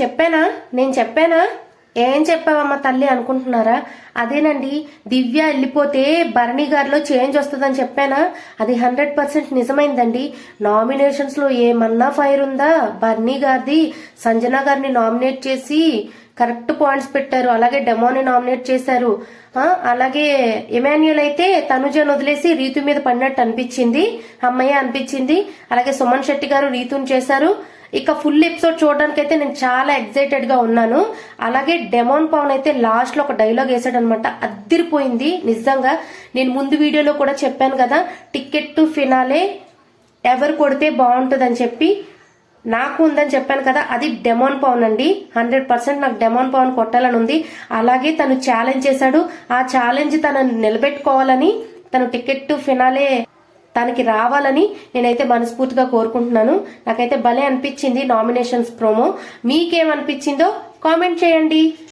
చెప్పానా? నేను చెప్పానా? ఏం చెప్పావమ్మా తల్లి అనుకుంటున్నారా? అదేనండి దివ్య వెళ్ళిపోతే భరణి గారిలో చేంజ్ వస్తుందని చెప్పానా? అది హండ్రెడ్ పర్సెంట్ నిజమైందండి. నామినేషన్స్లో ఏమన్నా ఫైర్ ఉందా? భరణి గారిది సంజన గారిని నామినేట్ చేసి కరెక్ట్ పాయింట్స్ పెట్టారు. అలాగే డెమోని నామినేట్ చేశారు. అలాగే ఎమాన్యుల్ అయితే తనుజను వదిలేసి రీతు మీద పడినట్టు అనిపించింది. అమ్మయ్య అనిపించింది. అలాగే సుమన్ శెట్టి గారు రీతుని చేశారు. ఇక ఫుల్ ఎపిసోడ్ చూడడానికి అయితే నేను చాలా ఎక్సైటెడ్గా ఉన్నాను. అలాగే డెమోన్ పవన్ అయితే లాస్ట్లో ఒక డైలాగ్ వేసాడు అనమాట అద్దరిపోయింది నిజంగా. నేను ముందు వీడియోలో కూడా చెప్పాను కదా టికెట్ టు ఫినాలే ఎవరు కొడితే బాగుంటుందని చెప్పి నాకు ఉందని చెప్పాను కదా అది డెమోన్ పవన్ అండి. హండ్రెడ్ పర్సెంట్ నాకు డెమోన్ పవన్ కొట్టాలని ఉంది. అలాగే తను ఛాలెంజ్ చేశాడు. ఆ ఛాలెంజ్ తనని నిలబెట్టుకోవాలని తను టికెట్ టు ఫినాలే తనకి రావాలని నేనైతే మనస్ఫూర్తిగా కోరుకుంటున్నాను. నాకైతే భలే అనిపించింది నామినేషన్స్ ప్రోమో. మీకేమనిపించిందో కామెంట్ చేయండి.